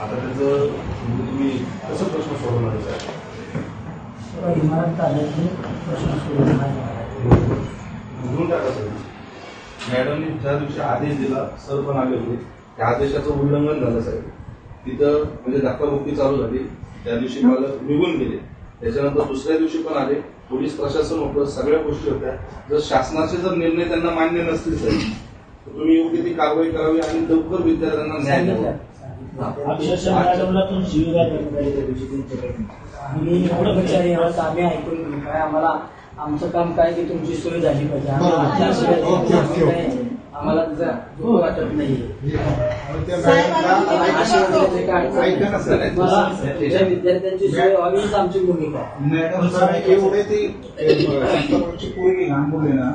आता त्याचं तुम्ही कसं प्रश्न सोडवणार इमारत आल्याने प्रश्न उघडून टाका मॅडमनी ज्या दिवशी आदेश दिला सर पण आले होते त्या आदेशाचं उल्लंघन झालं साहेब. तिथं म्हणजे धक्काबुक्की चालू झाली. त्या दिवशी मला निघून गेले. त्याच्यानंतर दुसऱ्या दिवशी पण आले. पोलीस प्रशासन होतं सगळ्या गोष्टी होत्या. जर शासनाचे जर निर्णय त्यांना मान्य नसतील तर. तुम्ही योग्य ती कारवाई करावी आणि लवकर विद्यार्थ्यांना न्याय द्यावा. अक्षरशः मॅडमला पण एवढं विचार आम्ही ऐकून काय आम्हाला आमचं काम काय की तुमची सोय झाली पाहिजे. आम्हाला वाटत तुझ्या विद्यार्थ्यांची सोय व्हावी आमची भूमिका. आहे मॅडमला एवढे ते पोरगी लहान मुली ना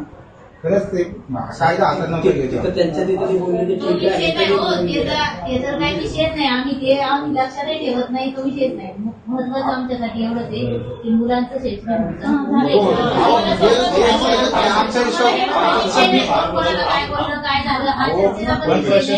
खरंच ते कायदा हातात नव्हतं त्यांच्या तिथे ती बोलली तो की ठीक विषय नाही हो आहे ते तर ते तर काही विषयच नाही. आम्ही ते आम्ही लक्षातही ठेवत नाही तो विषयच नाही. महत्वाचं आमच्यासाठी आहे की मुलांचं शैक्षणिक. आमचा काय काय झालं? हा. हो, पण विषय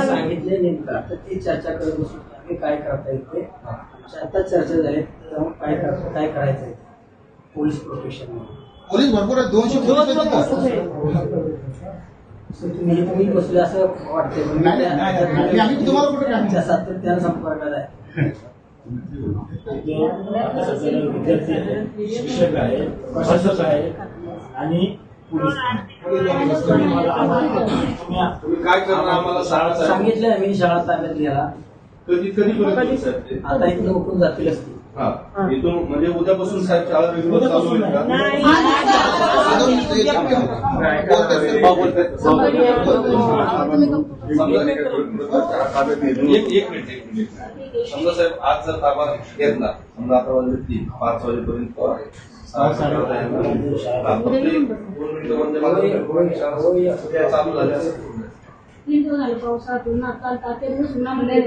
सांगितले नेमकं. तर ती चर्चा करत बसू. आम्ही काय करता येते? आता चर्चा झाली तेव्हा काय करता काय करायचं आहे? पोलीस प्रोटेक्शन पोलीस भरपूर दोनशे. तुम्ही तुम्ही बसले असं वाटतंय. त्या सातत्यानं संपर्कात आहे ते विद्यार्थी आहेत शिक्षक आहेत प्रशासक आहेत आणि. तुम्ही काय करणार आम्हाला सांगितलंय मी शाळा ताब्यात घ्यायला. कधी कधी पर्यंत आता इथनं उठून जातील असतील. हा. इथून म्हणजे उद्यापासून साहेब शाळा रेग्युलर चालू होईल का? एक एक मिनिट. एक मिनिट समजा साहेब आज जर ताबा घेतला समजा आता वाजले तीन पाच वाजेपर्यंत. फक्त दोन मिनिटं शाळा चालू झाल्या असतील. तीन दिवस झाले पावसातून म्हणजे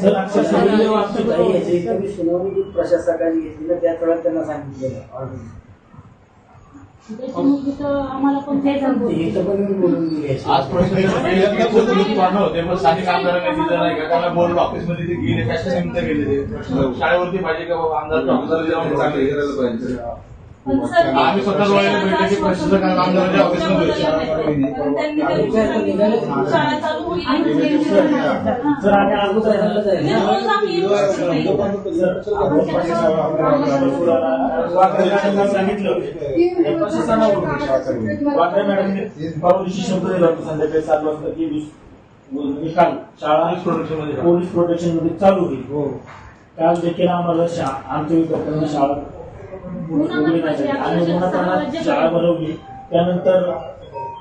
सर अक्षरशः याची सुनावणी प्रशासकाने घेतली ना त्याच वेळात त्यांना सांगितलेलं already. त्याच्यामुळे तिथं आम्हाला पण ते ते इथं पण मी बोलून गेली याची. आज प्रश्न वाढणं होते पण स्थानिक आमदारांनी दिलं नाही का त्यांना बोर्ड ऑफिसमध्ये ते गेले कशा निमित्त गेले ते प्रश्न शाळेवरती पाहिजे का बाबा आमदार आमदार जेवण चांगले करायला पाहिजे आम्ही स्वतः डोळ्याने भेटले की प्रशासक आमदारांच्या ऑफिसमध्ये सांगितलं हे प्रशासनाकडून वाकरे मॅडमने परवा दिवशी शब्द दिला होता संध्याकाळी सात वाजता की विस- निकाल शाळा पोलीस प्रोटेक्शनमध्ये पोलीस प्रोटेक्शनमध्ये चालू होईल काल देखील आम्हाला शा आमच्या विद्यार्थ्यांना शाळा आम्ही उन्हातान्हात शाळा भरवली. त्यानंतर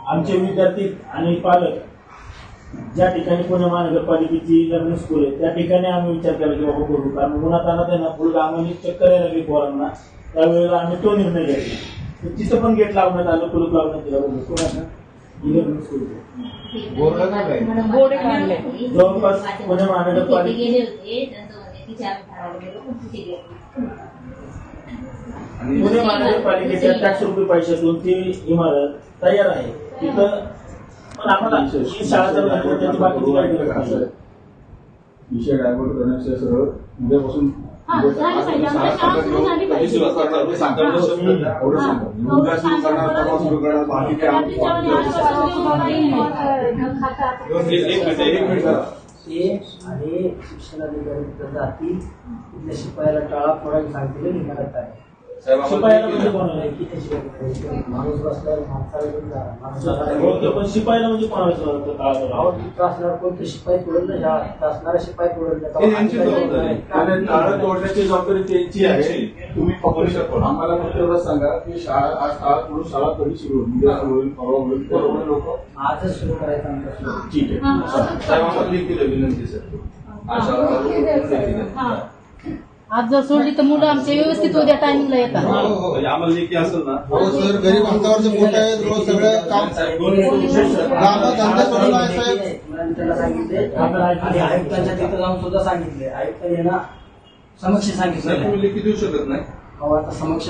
आमचे विद्यार्थी आणि पालक ज्या ठिकाणी पुणे महानगरपालिकेची लर्निंग स्कूल आहे त्या ठिकाणी आम्ही विचार केला की बाबा करू कारण उन्हातान्हात आहे ना पुढे आम्हाला चक्कर यायला लागली पोरांना. त्यावेळेला आम्ही तो निर्णय घेतला. तर तिथं पण गेट लावण्यात आलं कुलूप लावण्यात आलं. कोणाचं. जवळपास पुणे महानगरपालिका- तिथे गेले होते त्यांचं म्हणजे तिथे आम्ही ठराव गेलो पण महानगरपालिकेच्या टॅक्स रुपये पैशातून ती इमारत तयार आहे तिथं पण आम्हाला ही शाळा त्याची बाकीची काय गरज नाही. विषय डायव्हर्ट करण्याचे सरळ उद्यापासून हा, झालं पाहिजे. आमच्या शाळा सुरू झाली पाहिजे. किती वाजता चालू? सांगता येऊ शकतं का? एवढं. सांगा उद्या सुरू करणार परवा सुरू करणार बाकी काय आम्ही रात्रीच्या वेळी आसपास काही नाही. खातात. एक एक मिनिट एक मिनिट ते आणि शिक्षणाधिकारी तिथं शिपायाला टाळा फोडायला सांगतील निघालात आहे म्हणजे माणूस बसल्यावर माणसाला घेऊन जा. पण शिपायला म्हणजे तिथं असणार कोणते शिपाई तोडलं ना तिथं असणारा शिपाई तोडलं हे यांची जबाबदारी. आहे. आणि ताळं तोडण्याची जबाबदारी त्यांची आहे. तुम्ही पकडू शकता. आम्हाला फक्त एवढं सांगा की शाळा आज शाळा तोडून शाळा कधी सुरू होईल. उद्या सुरू होईल परवा होईल परवा लोक. आजच सुरू करायचं आमचं ठीक आहे. साहेब आम्हाला विनंती सर आज शाळा. हा. आज जर सोडली तर मुलं आमचे व्यवस्थित उद्या टायमिंगला येतात. हो, हो. म्हणजे आम्हाला लेखी असेल ना. हो सर गरीब अंतावरचे पोट आहेत रोज सगळं काम कामं धंदे सोडून आहे साहेब. त्याला सांगितले आणि आयुक्तांच्या तिथं जाऊन सुद्धा सांगितले. आयुक्त यांना समक्ष सांगितलं तुम्ही लेखी देऊ शकत नाही. समक्ष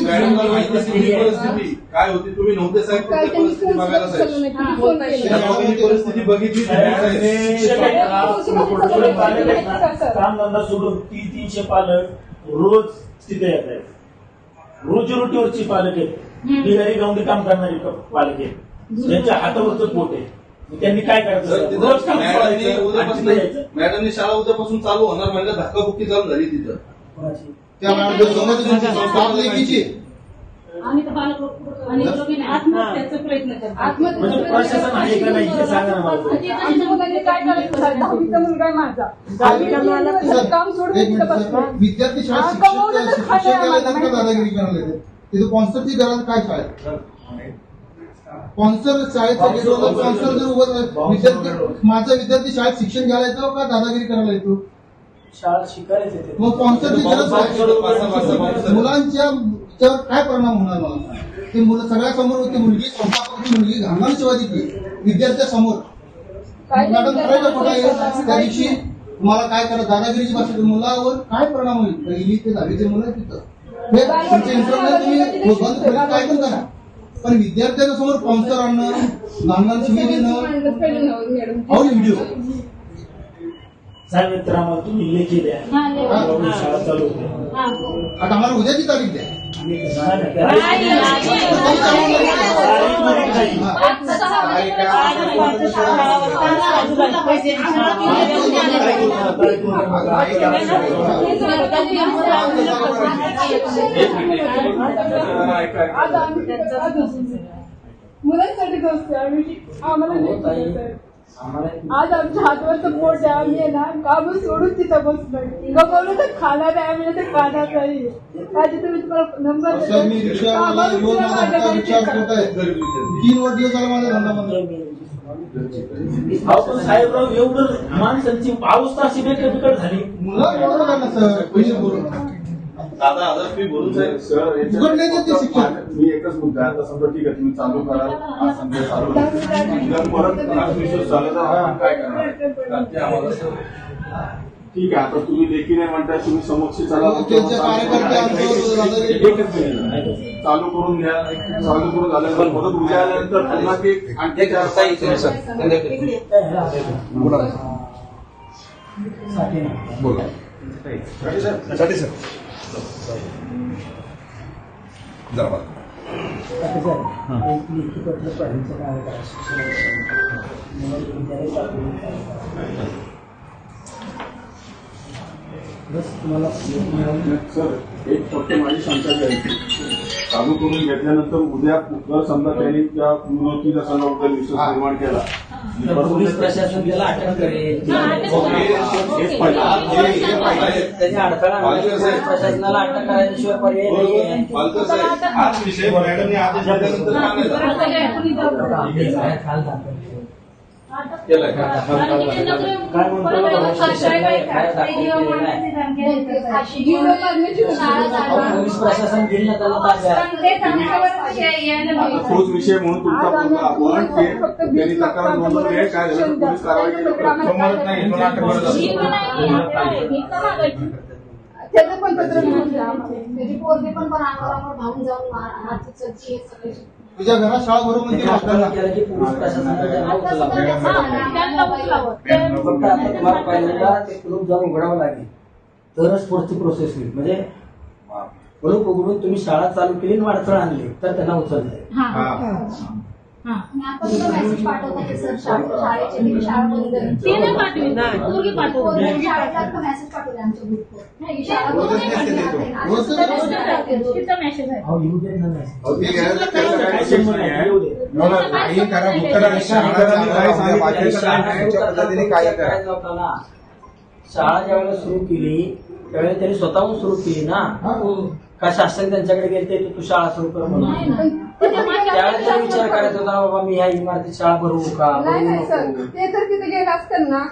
परिस्थिती काय होती तुम्ही नव्हते साहेब परिस्थिती बघायला साहेब परिस्थिती बघितली काम धंदा सोडून तीन तीनशे पालक रोज तिथे येत आहेत. रोजीरोटीवरची पालक आहेत. बिगारी गवंडी काम करणारी पालक आहेत. ज्यांच्या हातावरचं पोट आहे. त्यांनी काय करायचं? तिथं रोज काम मॅडमनी उद्यापासून शाळा उद्यापासून चालू होणार म्हणजे धक्काबुक्की चालू झाली तिथं. कोणाची? त्या मॅडम समज तुमची सात लेखीची. आणि तर बालक आणि दोघींनी आत्महत्याचा प्रयत्न करतात. म्हणजे प्रशासन आहे का नाही हे सांगा ना मला आमच्या मुलांनी काय करायचं? साहेब? दहावीचा मुलगा आहे माझा. दहावीचा काम सोडून एक तिथं मिनिट सर. बसलाय. विद्यार्थी शाळेत हा, शिक्षक कमवलं तर आम्हाला दादागिरी करायला तिथे स्पॉन्सरची गरज काय शाळेत? स्पॉन्सर शाळेत स्पॉन्सर जर उभं विद्यार्थी माझा विद्यार्थी शाळेत शिक्षण घ्यायला येतो का दादागिरी करायला येतो? शाळा शिकायला येते. मग स्पॉन्सरची गरज काय मुलांच्या काय परिणाम होणार मला ते मुलं सगळ्या समोर होती मुलगी स्वतः होती मुलगी घालणार शिवाय तिथे विद्यार्थ्या समोर. काय मॅडम करायचं कुठं आहे विद्यार्थी त्या दिवशी तुम्हाला काय करा दादागिरीची भाषा मुलावर काय परिणाम होईल? पहिली ते दहावीचे मुलं आहेत तिथं. हे तुमचे इंटरनेट तुम्ही बंद काय पण करा. पण विद्यार्थ्यांच्या समोर स्पॉन्सर आणणं लहान लहान शिवी देणं हाऊ व्हिडिओ साहेब तर आम्हाला तुम्ही लेखी द्या हा, शाळा चालू होते. हा. आता आम्हाला उद्याची तारीख द्या. मुलांसाठी असते आम्ही आम्हाला आज आमच्या हातवरचं पोट आम्ही आहे ना काम सोडून तिथं बसलोय. गमवलं तर खाणार आहे आम्ही तर खाणार नाही. आधी तुम्ही तुम्हाला नंबर तीन झाला माझा धंदा साहेबराव एवढं माणसांची अवस्था अशी बेकट बिकट झाली. मुलं एवढं सर? पैसे भरून दादा हजार फी भरून साहेब सर उघड नाही देत ते शिक्षण. मी एकच मुद्दा आहे. आता समजा ठीक आहे तुम्ही चालू करा. आज समजा चालू. जर परत आत्मविश्वास झाला तर आपण काय करणार? आम्हाला ठीक आहे आता तुम्ही लेखी नाही म्हणताय तुम्ही समक्ष चला त्यांचे कार्यकर्ते आमच्यावर दादागिरी एकच मिनिट. चालू करून घ्या चालू करून झाल्यानंतर परत उद्या आल्यानंतर पुन्हा ते आणखी चार पाच साठी. बोला. सर, पाहिजे काय आहे. तुम्हाला सर एक फक्त माझी शंका द्यायची चालू करून घेतल्यानंतर उद्या जर समजा त्यांनी त्या समजा उद्या विश्वास निर्माण केला तर पोलीस प्रशासन त्याला अटक करेल. हा, अटक करेल. हेच पाहिजे. हे- हे पाहिजे. त्याची अडथळा साहेब. प्रशासनाला अटक करायच्याशिवाय पर्याय नाही का धमकी चालू देतात. पोलीस प्रशासन घेईल ना त्याला. तोच विषय म्हणून तुमचा मुद्दा आपण फक्त त्यांनी तक्रार नोंदवली आहे. काय झालं? पोलीस कारवाई केली समोरच नाही, दोन आठवडे झाले. मी पण आहे, आहे. मी पण मागायची. त्याचं पण पत्र मिळून. त्याची पोरगी पण पण अंगावर धावून जाऊन हात सगळे तुझ्या घरात शाळा भरून म्हणजे अटक वाटतं केलं की पोलीस प्रशासनाला त्यांना आता उचलावं. सुद्धा हा, त्यांना उचलावं. ते- फक्त आता तुम्हाला पहिल्यांदा ते कुलूप जाऊन उघडावं लागेल तरच पुढची प्रोसेस होईल म्हणजे कुलूप उघडून तुम्ही शाळा चालू केली आणि अडथळा आणली तर त्यांना उचलता हा. हा. शाळा. ते नाही पाठवित. पाठवले आमच्या ग्रुपवर नाही, शाळा. तिचा मेसेज आहे. ते ज्यावेळेला सुरू केली त्यावेळेला त्यांनी स्वतःहून सुरू केली ना? का शासन त्यांच्याकडे गेले तू शाळा सुरू कर म्हणून? त्यावेळेस विचार करायचा होता बाबा मी ह्या इमारतीत शाळा भरवू का? नाही नाही सर. ते तर तिथे गेलं असतं ना.